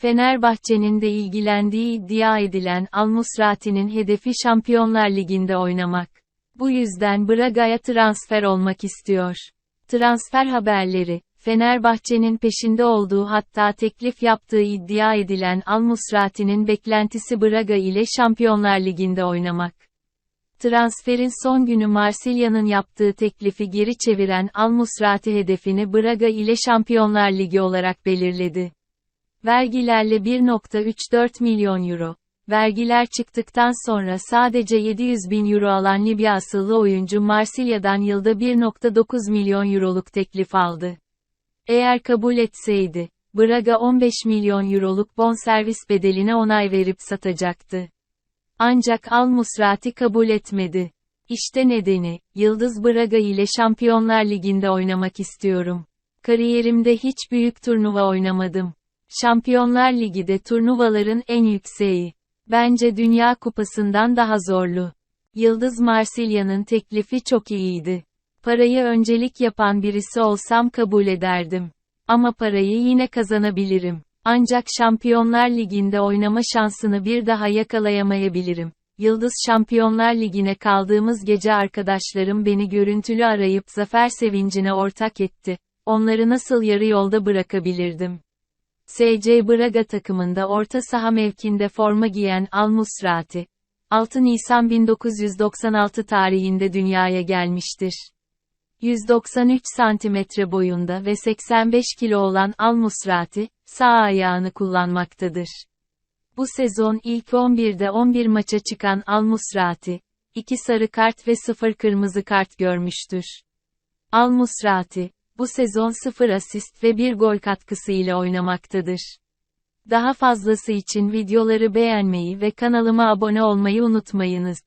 Fenerbahçe'nin de ilgilendiği iddia edilen Al-Musrati'nin hedefi Şampiyonlar Ligi'nde oynamak. Bu yüzden Braga'ya transfer olmak istiyor. Transfer haberleri, Fenerbahçe'nin peşinde olduğu hatta teklif yaptığı iddia edilen Al-Musrati'nin beklentisi Braga ile Şampiyonlar Ligi'nde oynamak. Transferin son günü Marsilya'nın yaptığı teklifi geri çeviren Al-Musrati hedefini Braga ile Şampiyonlar Ligi olarak belirledi. Vergilerle 1.34 milyon euro. Vergiler çıktıktan sonra sadece 700 bin euro alan Libya asıllı oyuncu Marsilya'dan yılda 1.9 milyon euroluk teklif aldı. Eğer kabul etseydi, Braga 15 milyon euroluk bonservis bedeline onay verip satacaktı. Ancak Al Musrati kabul etmedi. İşte nedeni, Yıldız Braga ile Şampiyonlar Ligi'nde oynamak istiyorum. Kariyerimde hiç büyük turnuva oynamadım. Şampiyonlar Ligi de turnuvaların en yükseği. Bence Dünya Kupası'ndan daha zorlu. Yıldız Marsilya'nın teklifi çok iyiydi. Parayı öncelik yapan birisi olsam kabul ederdim. Ama parayı yine kazanabilirim. Ancak Şampiyonlar Ligi'nde oynama şansını bir daha yakalayamayabilirim. Yıldız Şampiyonlar Ligi'ne kaldığımız gece arkadaşlarım beni görüntülü arayıp zafer sevincine ortak etti. Onları nasıl yarı yolda bırakabilirdim? SC Braga takımında orta saha mevkinde forma giyen Al Musrati, 6 Nisan 1996 tarihinde dünyaya gelmiştir. 193 santimetre boyunda ve 85 kilo olan Al Musrati, sağ ayağını kullanmaktadır. Bu sezon ilk 11'de 11 maça çıkan Al Musrati, 2 sarı kart ve 0 kırmızı kart görmüştür. Al Musrati, bu sezon 0 asist ve 1 gol katkısı ile oynamaktadır. Daha fazlası için videoları beğenmeyi ve kanalıma abone olmayı unutmayınız.